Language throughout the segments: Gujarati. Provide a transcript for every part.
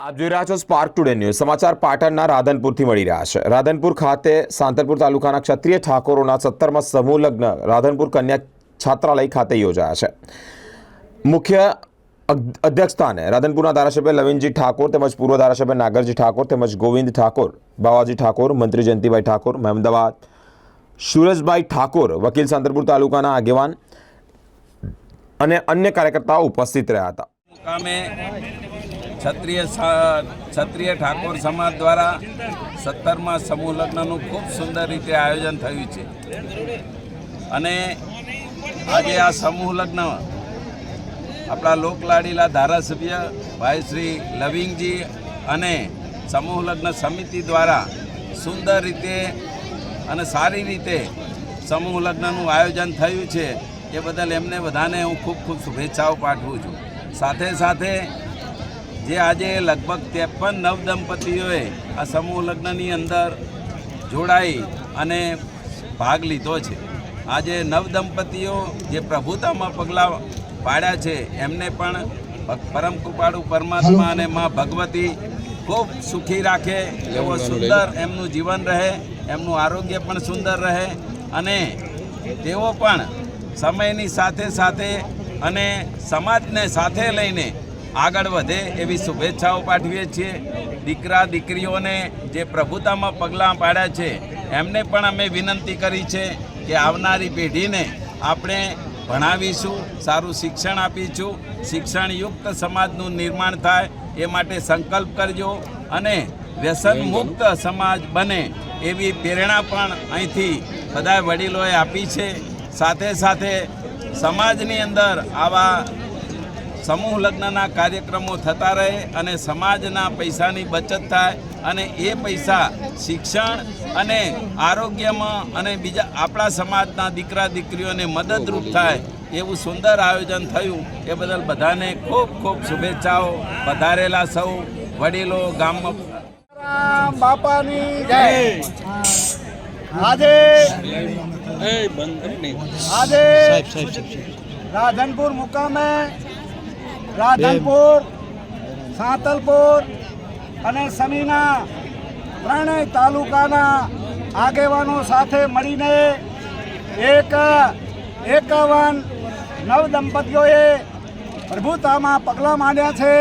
આપ જોઈ રહ્યા છો સ્પાર્ક ટુડે ન્યૂઝ સમાચાર પાટણના રાધનપુરથી મળી રહ્યા છે. રાધનપુર ખાતે સાંતલપુર તાલુકાના ક્ષત્રિય ઠાકોરોના સત્તરમાં સમૂહ લગ્ન રાધનપુર કન્યા છાત્રાલય ખાતે યોજાયા છે. મુખ્ય અધ્યક્ષસ્થાને રાધનપુરના ધારાસભ્ય લવિનજી ઠાકોર તેમજ પૂર્વ ધારાસભ્ય નાગરજી ઠાકોર તેમજ ગોવિંદ ઠાકોર, બાવાજી ઠાકોર, મંત્રી જયંતિભાઈ ઠાકોર, મહેમદાવાદ સુરજભાઈ ઠાકોર, વકીલ સાંતલપુર તાલુકાના આગેવાન અને અન્ય કાર્યકર્તાઓ ઉપસ્થિત રહ્યા હતા. ક્ષત્રિય ક્ષત્રિય ઠાકોર સમાજ દ્વારા સત્તરમાં સમૂહ લગ્નનું ખૂબ સુંદર રીતે આયોજન થયું છે. અને આજે આ સમૂહ લગ્ન આપણા લોકલાડીલા ધારાસભ્ય ભાઈ શ્રી લવિંગજી અને સમૂહ લગ્ન સમિતિ દ્વારા સુંદર રીતે અને સારી રીતે સમૂહ લગ્નનું આયોજન થયું છે. એ બદલ એમને બધાને હું ખૂબ ખૂબ શુભેચ્છાઓ પાઠવું છું. સાથે સાથે જે આજે લગભગ ત્રેપન નવદંપતિઓએ આ સમૂહ લગ્નની અંદર જોડાઈ અને ભાગ લીધો છે. આજે નવદંપતિઓ જે પ્રભુતામાં પગલાં પાડ્યા છે એમને પણ પરમ કૃપાળુ પરમાત્મા અને મા ભગવતી ખૂબ સુખી રાખે એવો સુંદર એમનું જીવન રહે એમનું આરોગ્ય પણ સુંદર રહે અને તેઓ પણ સમયની સાથે સાથે અને સમાજને સાથે લઈને આગળ વધે એવી શુભેચ્છાઓ પાઠવીએ છીએ. દીકરા, દીકરીઓને જે પ્રભુતામાં પગલાં પાડ્યા છે, એમને પણ અમે વિનંતી કરી છે કે આવનારી પેઢીને આપણે ભણાવીશું, સારું શિક્ષણ આપીશું, શિક્ષણયુક્ત સમાજનું નિર્માણ થાય, એ માટે સંકલ્પ કરજો અને વ્યસન મુક્ત સમાજ બને એવી પ્રેરણા પણ અહીંથી બધા વડીલોએ આપી છે. સાથે સાથે સમાજની અંદર આવા સમૂહ લગ્નના કાર્યક્રમો થતા રહે અને સમાજના પૈસાની બચત થાય અને એ પૈસા શિક્ષણ અને આરોગ્યમાં અને બીજા આપણા સમાજના દીકરા દીકરીઓને મદદરૂપ થાય એવું સુંદર આયોજન થયું. એ બદલ બધાને ખૂબ ખૂબ શુભેચ્છાઓ. પધારેલા સૌ વડીલો ગામમાં બાપાની જય. આજે આજે રાધનપુર મુકામે રાધનપુર, સાંતલપુર અને સમીના ત્રણેય તાલુકાના આગેવાનો સાથે મળીને એક, એકાવન નવ દંપતીઓએ પ્રભુતામાં પગલાં માંડ્યા છે.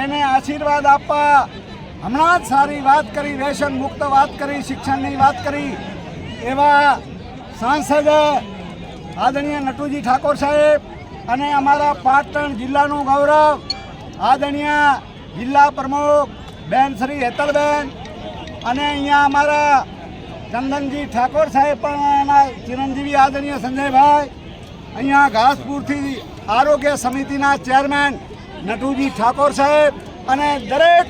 એને આશીર્વાદ આપવા હમણાં જ સારી વાત કરી વ્યસન મુક્ત વાત કરી, શિક્ષણની વાત કરી એવા સાંસદ આદરણીય નટુજી ઠાકોર સાહેબ અને અમારા પાટણ જિલ્લાનું ગૌરવ, આદરણીય જિલ્લા પ્રમુખ બેન શ્રી હેતલબેન અને અહીંયા અમારા ચંદનજી ઠાકોર સાહેબ પણ એના ચિરંજીવી આદરણીય સંજયભાઈ, અહીંયા ઘાસપુરથી આરોગ્ય સમિતિના ચેરમેન નટુજી ઠાકોર સાહેબ અને દરેક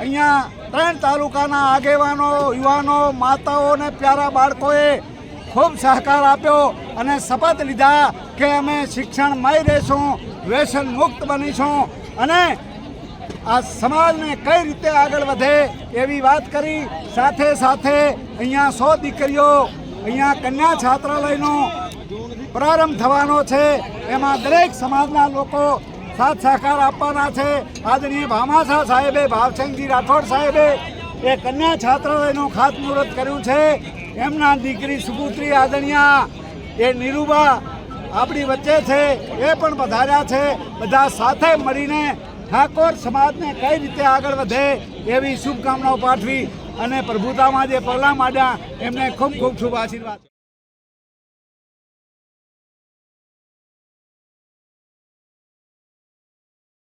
અહીંયા ત્રણ તાલુકાના આગેવાનો, યુવાનો, માતાઓ અને પ્યારા બાળકોએ ખૂબ સહકાર આપ્યો અને શપથ લીધા કે અમે શિક્ષણમય રહેશું, વ્યસન મુક્ત બનીશું અને આ સમાજને કઈ રીતે આગળ વધે એવી વાત કરી. સાથે સાથે અહીંયા સો દીકરીઓ, અહીંયા કન્યા છાત્રાલયનો પ્રારંભ થવાનો છે. એમાં દરેક સમાજના લોકો સાથ સહકાર આપવાના છે. આદરણીય ભામાશા સાહેબે ભાવસિંહજી રાઠોડ સાહેબે એ કન્યા છાત્રાલયનું ખાતમુહૂર્ત કર્યું છે. એમના દીકરી સુપુત્રી આદણિયા, એ નિરૂબા આપણી વચ્ચે છે. એ પણ વધાર્યા છે. બધા સાથે મળીને ઠાકોર સમાજને કઈ રીતે આગળ વધે એવી શુભકામનાઓ પાઠવી અને પ્રભુતામાં જે પગલાં માંડ્યા. એમને ખૂબ ખૂબ શુભ આશીર્વાદ.